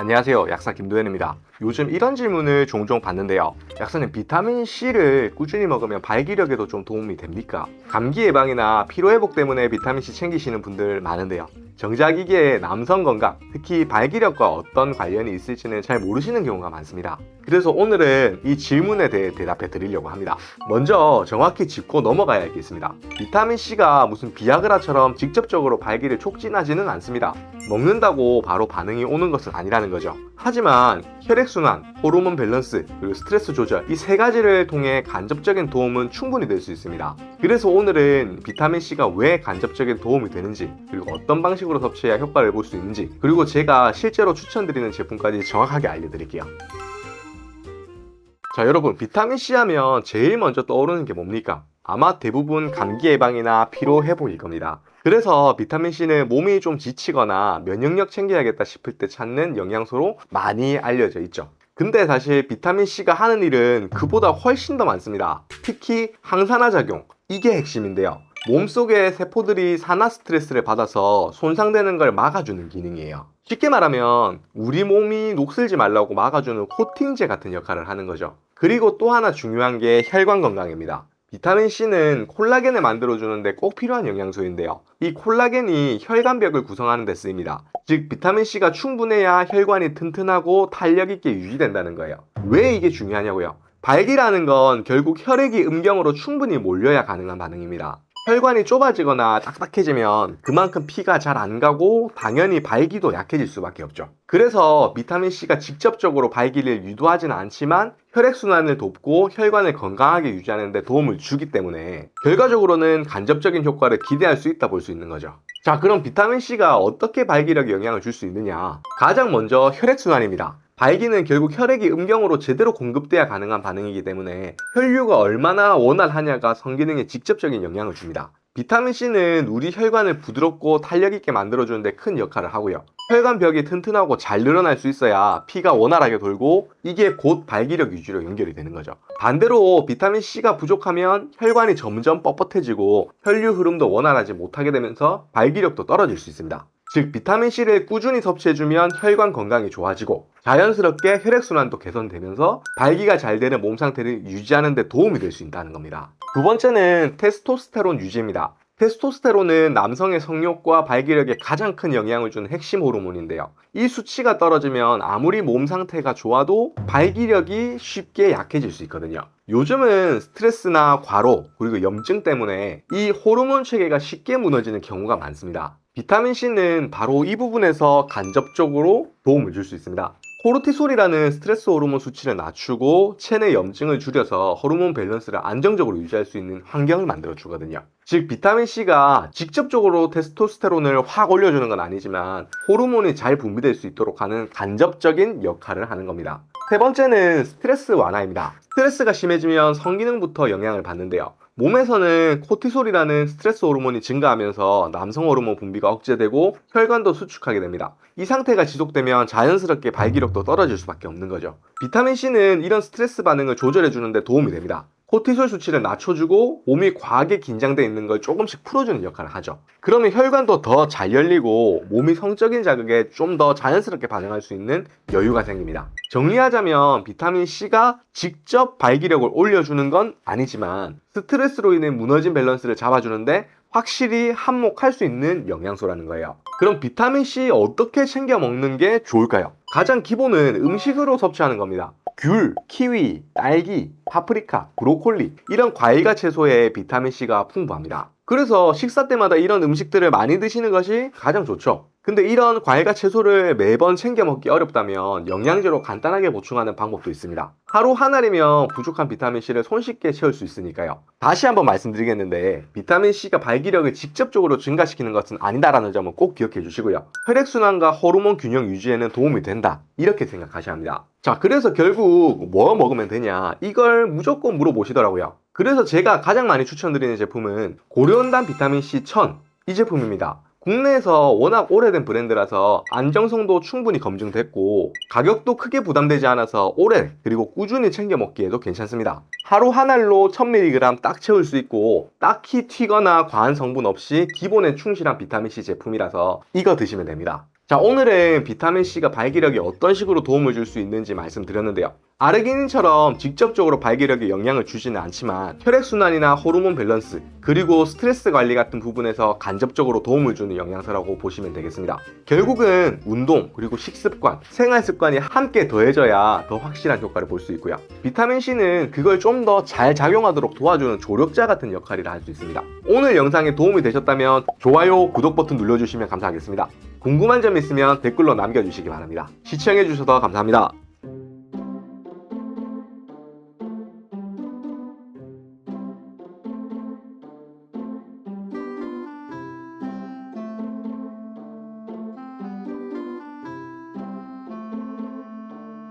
안녕하세요. 약사 김도현입니다. 요즘 이런 질문을 종종 받는데요. 약사님, 비타민C를 꾸준히 먹으면 발기력에도 좀 도움이 됩니까? 감기 예방이나 피로 회복 때문에 비타민C 챙기시는 분들 많은데요. 정작 이게 남성 건강, 특히 발기력과 어떤 관련이 있을지는 잘 모르시는 경우가 많습니다. 그래서 오늘은 이 질문에 대해 대답해 드리려고 합니다. 먼저 정확히 짚고 넘어가야 할 게 있습니다. 비타민C가 무슨 비아그라처럼 직접적으로 발기를 촉진하지는 않습니다. 먹는다고 바로 반응이 오는 것은 아니라는 거죠. 하지만 혈액 순환, 호르몬 밸런스, 그리고 스트레스 조절 이 세 가지를 통해 간접적인 도움은 충분히 될 수 있습니다. 그래서 오늘은 비타민C가 왜 간접적인 도움이 되는지, 그리고 어떤 방식으로 섭취해야 효과를 볼 수 있는지, 그리고 제가 실제로 추천드리는 제품까지 정확하게 알려드릴게요. 자, 여러분, 비타민C 하면 제일 먼저 떠오르는 게 뭡니까? 아마 대부분 감기 예방이나 피로 회복일 겁니다. 그래서 비타민C는 몸이 좀 지치거나 면역력 챙겨야겠다 싶을 때 찾는 영양소로 많이 알려져 있죠. 근데 사실 비타민C가 하는 일은 그보다 훨씬 더 많습니다. 특히 항산화 작용, 이게 핵심인데요. 몸속의 세포들이 산화 스트레스를 받아서 손상되는 걸 막아주는 기능이에요. 쉽게 말하면 우리 몸이 녹슬지 말라고 막아주는 코팅제 같은 역할을 하는 거죠. 그리고 또 하나 중요한 게 혈관 건강입니다. 비타민C는 콜라겐을 만들어주는데 꼭 필요한 영양소인데요. 이 콜라겐이 혈관벽을 구성하는 데 쓰입니다. 즉, 비타민C가 충분해야 혈관이 튼튼하고 탄력있게 유지된다는 거예요. 왜 이게 중요하냐고요? 발기라는 건 결국 혈액이 음경으로 충분히 몰려야 가능한 반응입니다. 혈관이 좁아지거나 딱딱해지면 그만큼 피가 잘 안 가고 당연히 발기도 약해질 수밖에 없죠. 그래서 비타민C가 직접적으로 발기를 유도하지는 않지만 혈액순환을 돕고 혈관을 건강하게 유지하는 데 도움을 주기 때문에 결과적으로는 간접적인 효과를 기대할 수 있다 볼 수 있는 거죠. 자, 그럼 비타민C가 어떻게 발기력에 영향을 줄 수 있느냐? 가장 먼저 혈액순환입니다. 발기는 결국 혈액이 음경으로 제대로 공급돼야 가능한 반응이기 때문에 혈류가 얼마나 원활하냐가 성기능에 직접적인 영향을 줍니다. 비타민C는 우리 혈관을 부드럽고 탄력있게 만들어주는데 큰 역할을 하고요. 혈관벽이 튼튼하고 잘 늘어날 수 있어야 피가 원활하게 돌고 이게 곧 발기력 유지로 연결이 되는 거죠. 반대로 비타민C가 부족하면 혈관이 점점 뻣뻣해지고 혈류 흐름도 원활하지 못하게 되면서 발기력도 떨어질 수 있습니다. 즉 비타민C를 꾸준히 섭취해주면 혈관 건강이 좋아지고 자연스럽게 혈액순환도 개선되면서 발기가 잘 되는 몸 상태를 유지하는 데 도움이 될 수 있다는 겁니다. 두 번째는 테스토스테론 유지입니다. 테스토스테론은 남성의 성욕과 발기력에 가장 큰 영향을 주는 핵심 호르몬인데요. 이 수치가 떨어지면 아무리 몸 상태가 좋아도 발기력이 쉽게 약해질 수 있거든요. 요즘은 스트레스나 과로 그리고 염증 때문에 이 호르몬 체계가 쉽게 무너지는 경우가 많습니다. 비타민C는 바로 이 부분에서 간접적으로 도움을 줄 수 있습니다. 코르티솔이라는 스트레스 호르몬 수치를 낮추고 체내 염증을 줄여서 호르몬 밸런스를 안정적으로 유지할 수 있는 환경을 만들어 주거든요. 즉 비타민C가 직접적으로 테스토스테론을 확 올려주는 건 아니지만 호르몬이 잘 분비될 수 있도록 하는 간접적인 역할을 하는 겁니다. 세 번째는 스트레스 완화입니다. 스트레스가 심해지면 성기능부터 영향을 받는데요. 몸에서는 코티솔이라는 스트레스 호르몬이 증가하면서 남성 호르몬 분비가 억제되고 혈관도 수축하게 됩니다. 이 상태가 지속되면 자연스럽게 발기력도 떨어질 수밖에 없는 거죠. 비타민C는 이런 스트레스 반응을 조절해 주는데 도움이 됩니다. 코티솔 수치를 낮춰주고 몸이 과하게 긴장돼 있는 걸 조금씩 풀어주는 역할을 하죠. 그러면 혈관도 더 잘 열리고 몸이 성적인 자극에 좀 더 자연스럽게 반응할 수 있는 여유가 생깁니다. 정리하자면 비타민 C가 직접 발기력을 올려주는 건 아니지만 스트레스로 인해 무너진 밸런스를 잡아주는데 확실히 한몫할 수 있는 영양소라는 거예요. 그럼 비타민 C 어떻게 챙겨 먹는 게 좋을까요? 가장 기본은 음식으로 섭취하는 겁니다. 귤, 키위, 딸기, 파프리카, 브로콜리 이런 과일과 채소에 비타민C가 풍부합니다. 그래서 식사 때마다 이런 음식들을 많이 드시는 것이 가장 좋죠. 근데 이런 과일과 채소를 매번 챙겨 먹기 어렵다면 영양제로 간단하게 보충하는 방법도 있습니다. 하루 한 알이면 부족한 비타민C를 손쉽게 채울 수 있으니까요. 다시 한번 말씀드리겠는데 비타민C가 발기력을 직접적으로 증가시키는 것은 아니다라는 점은 꼭 기억해 주시고요. 혈액순환과 호르몬 균형 유지에는 도움이 된다. 이렇게 생각하셔야 합니다. 자, 그래서 결국 뭐 먹으면 되냐? 이걸 무조건 물어보시더라고요. 그래서 제가 가장 많이 추천드리는 제품은 고려온단 비타민C 1000 이 제품입니다. 국내에서 워낙 오래된 브랜드라서 안정성도 충분히 검증됐고 가격도 크게 부담되지 않아서 오래 그리고 꾸준히 챙겨 먹기에도 괜찮습니다. 하루 한 알로 1000mg 딱 채울 수 있고 딱히 튀거나 과한 성분 없이 기본에 충실한 비타민C 제품이라서 이거 드시면 됩니다. 자, 오늘은 비타민C가 발기력에 어떤 식으로 도움을 줄 수 있는지 말씀드렸는데요. 아르기닌처럼 직접적으로 발기력에 영향을 주지는 않지만 혈액순환이나 호르몬 밸런스, 그리고 스트레스 관리 같은 부분에서 간접적으로 도움을 주는 영양소라고 보시면 되겠습니다. 결국은 운동, 그리고 식습관, 생활 습관이 함께 더해져야 더 확실한 효과를 볼 수 있고요. 비타민C는 그걸 좀 더 잘 작용하도록 도와주는 조력자 같은 역할이라 할수 있습니다. 오늘 영상에 도움이 되셨다면 좋아요, 구독 버튼 눌러주시면 감사하겠습니다. 궁금한 점 있으면 댓글로 남겨주시기 바랍니다. 시청해주셔서 감사합니다.